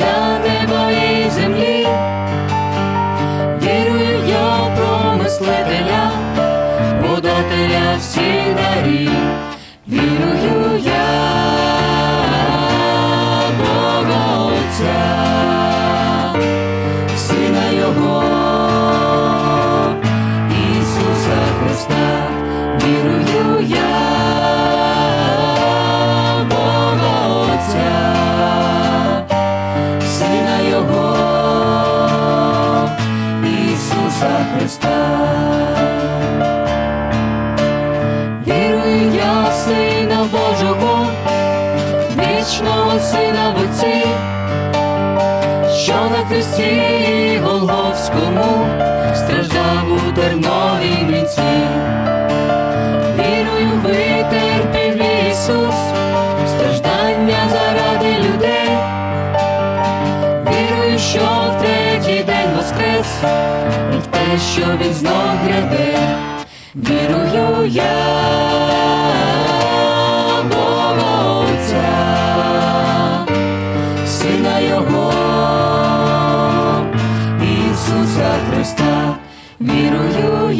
tell Ісуса Христа. Вірую я Сина Божого, вічного Сина в Отці, що на Христі Голговському страждав у терновій вінці. Вірую, витерпів Ісус, страждання заради людей. Вірую, що в третій день воскрес, що він знов гряде. Вірую я, Сина Його, Ісуса Христа, вірую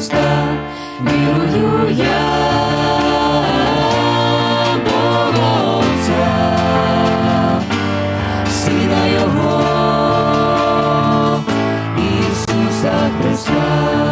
Христа, вірую я Бога Отця, Сина Його, Ісуса Христа.